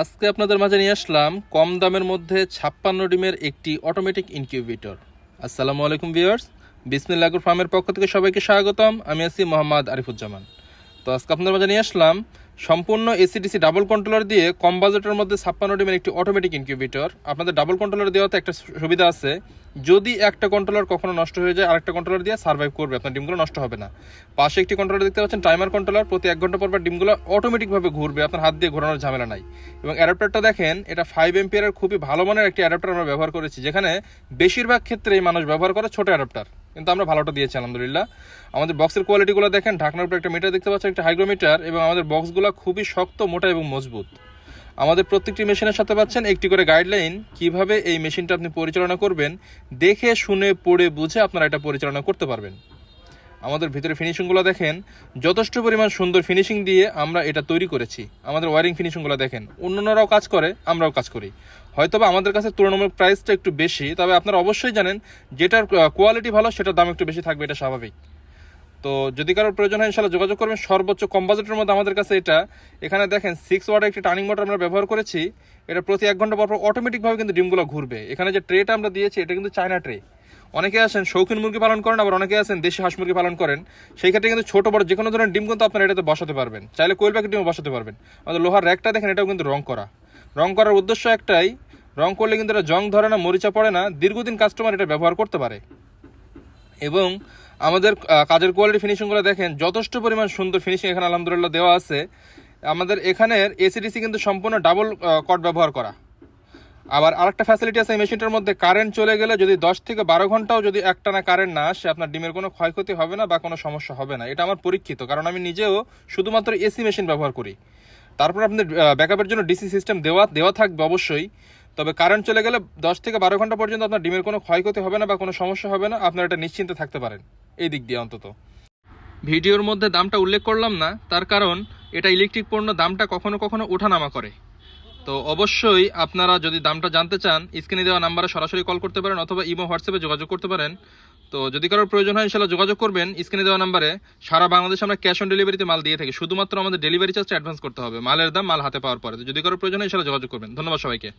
আজকে আপনাদের মাঝে নিয়ে আসলাম কম দামের মধ্যে ছাপ্পান্ন ডিমের একটি অটোমেটিক ইনকিউবেটর আসসালামু আলাইকুম ভিউয়ার্স বিসমিল্লাগুর ফার্মের পক্ষ থেকে সবাইকে স্বাগতম। আমি আছি মোহাম্মদ আরিফুজ্জামান। তো আজকে আপনাদের মাঝে নিয়ে আসলাম সম্পূর্ণ এসিডিসি ডাবল কন্ট্রোলার দিয়ে কম বাজেটের মধ্যে ছাপ্পান্ন ডিমের একটি অটোমেটিক ইনকিউবেটর আপনাদের ডাবল কন্ট্রোলার দেওয়াতে একটা সুবিধা আছে। যদি একটা কন্ট্রোলার কখনো নষ্ট হয়ে যায়, আরেকটা কন্ট্রোলার দিয়ে সার্ভাইভ করবে। আপনার ডিমগুলো নষ্ট হবে না। পাশে একটি কন্ট্রোলার দেখতে পাচ্ছেন টাইমার কন্ট্রোলার প্রতি এক ঘণ্টা পর পর ডিমগুলো অটোমেটিকভাবে ঘুরবে। আপনার হাত দিয়ে ঘোরানোর ঝামেলা নাই। এবং অ্যাডাপ্টারটা দেখেন, এটা ফাইভ এমপিয়ারের খুবই ভালো মানের একটি অ্যাডাপ্টার আমরা ব্যবহার করেছি, যেখানে বেশিরভাগ ক্ষেত্রেই মানুষ ব্যবহার করে ছোট অ্যাডাপ্টার কিন্তু আমরা ভালোটা দিয়েছি, আলহামদুলিল্লাহ। আমাদের বক্সের কোয়ালিটিগুলো দেখেন, ঢাকনার উপরে একটা মিটার দেখতে পাচ্ছেন, একটা হাইগ্রোমিটার এবং আমাদের বক্সগুলো খুবই শক্ত, মোটা এবং মজবুত। আমাদের প্রত্যেকটি মেশিনের সাথে পাচ্ছেন একটি করে গাইডলাইন কীভাবে এই মেশিনটা আপনি পরিচালনা করবেন, দেখে, শুনে, পড়ে, বুঝে আপনারা এটা পরিচালনা করতে পারবেন। আমাদের ভিতরে ফিনিশিংগুলো দেখেন, যথেষ্ট পরিমাণ সুন্দর ফিনিশিং দিয়ে আমরা এটা তৈরি করেছি। আমাদের ওয়ারিং ফিনিশিংগুলো দেখেন, অন্যান্যরাও কাজ করে, আমরাও কাজ করি। হয়তোবা আমাদের কাছে তুলনামূলক প্রাইসটা একটু বেশি, তবে আপনারা অবশ্যই জানেন, যেটার কোয়ালিটি ভালো, সেটার দাম একটু বেশি থাকবে, এটা স্বাভাবিক। তো যদি কারোর প্রয়োজন হয় ইনশাল্লাহ যোগাযোগ করবেন। সর্বোচ্চ কম বাজেটের মধ্যে আমাদের কাছে এটা। এখানে দেখেন সিক্স ওয়ার্ডের একটি টার্নিং মোটর আমরা ব্যবহার করেছি। এটা প্রতি এক ঘণ্টা পর পর অটোমেটিকভাবে কিন্তু ডিমগুলো ঘুরবে। এখানে যে ট্রেটা আমরা দিয়েছি, এটা কিন্তু চায়না ট্রে অনেকে আছেন শৌখিন মুরগি পালন করেন, আবার অনেকে আছেন দেশি হাঁস মুরগি পালন করেন। সেই ক্ষেত্রে কিন্তু ছোট, বড় যে কোনো ধরনের ডিম কিন্তু আপনারা এটাতে বসাতে পারবেন। চাইলে কোয়েল প্যাকেট ডিমও বসাতে পারবেন। আমাদের লোহার র্যাকটা দেখেন, এটাও কিন্তু রং করা। রং করার উদ্দেশ্য একটাই, রং করলে কিন্তু এটা জং ধরে না, মরিচা পড়ে না, দীর্ঘদিন কাস্টমার এটা ব্যবহার করতে পারে। এবং আমাদের কাজের কোয়ালিটি ফিনিশিংগুলো দেখেন, যথেষ্ট পরিমাণ সুন্দর ফিনিশিং এখানে আলহামদুলিল্লাহ দেওয়া আছে। আমাদের এখানের এসিডিসি কিন্তু সম্পূর্ণ ডাবল কট ব্যবহার করা। আবার আরেকটা ফ্যাসিলিটি আছে এই মেশিনটার মধ্যে। কারেন্ট চলে গেলে যদি দশ থেকে বারো ঘন্টাও যদি একটানা কারেন্ট না আসে, আপনার ডিমের কোনো ক্ষয়ক্ষতি হবে না বা কোনো সমস্যা হবে না। এটা আমার পরীক্ষিত, কারণ আমি নিজেও শুধুমাত্র এসি মেশিন ব্যবহার করি। তারপর আপনার ব্যাকআপের জন্য ডিসি সিস্টেম দেওয়া দেওয়া থাকবে অবশ্যই। তবে কারেন্ট চলে গেলে দশ থেকে বারো ঘণ্টা পর্যন্ত আপনার ডিমের কোনো ক্ষয়ক্ষতি হবে না বা কোনো সমস্যা হবে না, আপনার এটা নিশ্চিন্তে থাকতে পারেন। এই দিক দিয়ে অন্তত। ভিডিওর মধ্যে দামটা উল্লেখ করলাম না, তার কারণ এটা ইলেকট্রিক পণ্য দামটা কখনো কখনো ওঠানামা করে। তো অবশ্যই আপনারা যদি দামটা জানতে চান, স্ক্রিনে দেওয়া নাম্বারে সরাসরি কল করতে পারেন অথবা ইমো, হোয়াটসঅ্যাপে যোগাযোগ করতে পারেন। তো যদি কারোর প্রয়োজন হয় ইনশাল্লাহ যোগাযোগ করবেন। স্ক্রিনে দেওয়া নাম্বারে সারা বাংলাদেশে আমরা ক্যাশ অন ডেলিভারিতে মাল দিয়ে থাকি। শুধুমাত্র আমাদের ডেলিভারি চার্জটা অ্যাডভান্স করতে হবে। মালের দাম মাল হাতে পাওয়ার পরে। যদি কারোর প্রয়োজন হয় ইনশাল্লাহ যোগাযোগ করবেন। ধন্যবাদ সবাইকে।